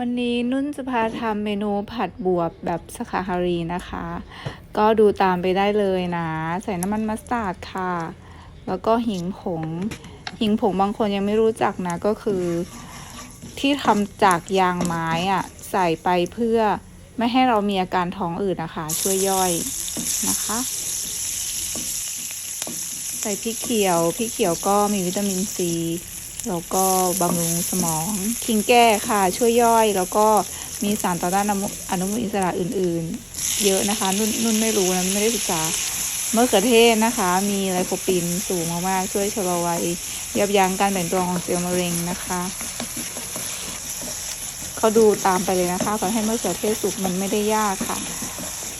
วันนี้นุ่นจะพาทำเมนูผัดบวบแบบสาขาฮารีนะคะ ก็ดูตามไปได้เลยนะ ใส่น้ำมันมัสตาร์ดค่ะ แล้วก็หิงผง หิงผงบางคนยังไม่รู้จักนะก็คือ ที่ทำจากยางไม้อะใส่ไปเพื่อไม่ให้เรามีอาการท้องอืดนะคะ ช่วยย่อยนะคะ ใส่พริกเขียวพริกเขียวก็มีวิตามินซี แล้วก็บำรุงสมอง คิงแก้ค่ะ ช่วยย่อย แล้วก็มีสารต่อต้านอนุมูลอิสระอื่นๆ เยอะนะคะ นุ่นนุ่นไม่รู้นะไม่ได้ศึกษา เมะเขือเทศนะคะ มีไลโคปีนสูงมากๆ ช่วยชะลอวัย ยับยั้งการแบ่งตัวของเซลล์มะเร็งนะคะเขาดูตามไปเลยนะคะก่อนให้มะเขือเทศสุกมันไม่ได้ยากค่ะ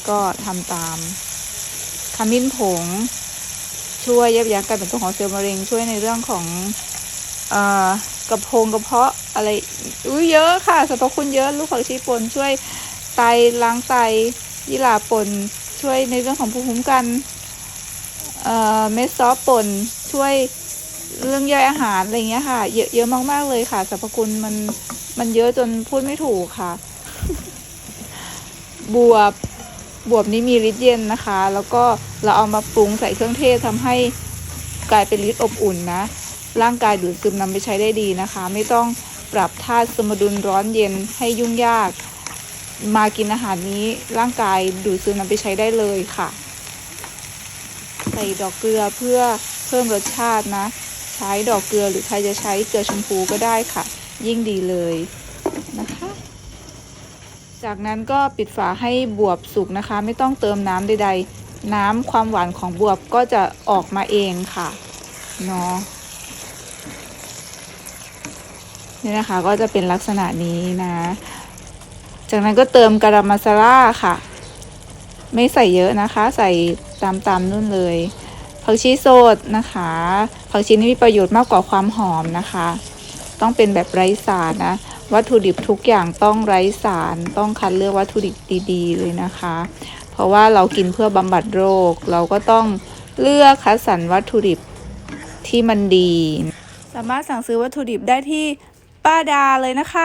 ก็ทำตามขมิ้นผง ช่วยยับยั้งการแบ่งตัวของเซลล์มะเร็ง ช่วยในเรื่องของ กระเพงกระเพาะอะไรอุ้ยเยอะค่ะสรรพคุณเยอะ ลูกผักชีป่นช่วยไตล้างไตยี่หร่าป่นช่วยในเรื่องของภูมิคุ้มกันเม็ดซอสป่นช่วยเรื่องย่อยอาหารอะไรเงี้ยค่ะ เยอะเยอะมากๆเลยค่ะสรรพคุณมันมันเยอะจนพูดไม่ถูกค่ะ บวบบวบนี้มีฤทธิ์เย็นนะคะ แล้วก็เราเอามาปรุงใส่เครื่องเทศทำให้กลายเป็นฤทธิ์อบอุ่นนะ ร่างกายดูดซึมนำไปใช้ได้ดีนะคะ ไม่ต้องปรับธาตุสมดุลร้อนเย็นให้ยุ่งยาก มากินอาหารนี้ร่างกายดูดซึมนำไปใช้ได้เลยค่ะ ใส่ดอกเกลือเพื่อเพิ่มรสชาตินะ ใช้ดอกเกลือหรือใครจะใช้เกลือชมพูก็ได้ค่ะ ยิ่งดีเลยนะคะ จากนั้นก็ปิดฝาให้บวบสุกนะคะ ไม่ต้องเติมน้ำใดๆน้ำความหวานของบวบก็จะออกมาเองค่ะเนาะ นี่นะคะก็จะเป็นลักษณะนี้นะ จากนั้นก็เติมกะรามาซาล่าค่ะ ไม่ใส่เยอะนะคะ ใส่ตามตามๆนู่นเลย ผักชีสดนะคะ ผักชีนี่มีประโยชน์มากกว่าความหอมนะคะ ต้องเป็นแบบไร้สารนะ วัตถุดิบทุกอย่างต้องไร้สาร ต้องคัดเลือกวัตถุดิบดีๆ เลยนะคะ เพราะว่าเรากินเพื่อบำบัดโรค เราก็ต้องเลือกคัดสรรวัตถุดิบที่มันดี สามารถสั่งซื้อวัตถุดิบได้ที่ ป้าดาเลยนะคะ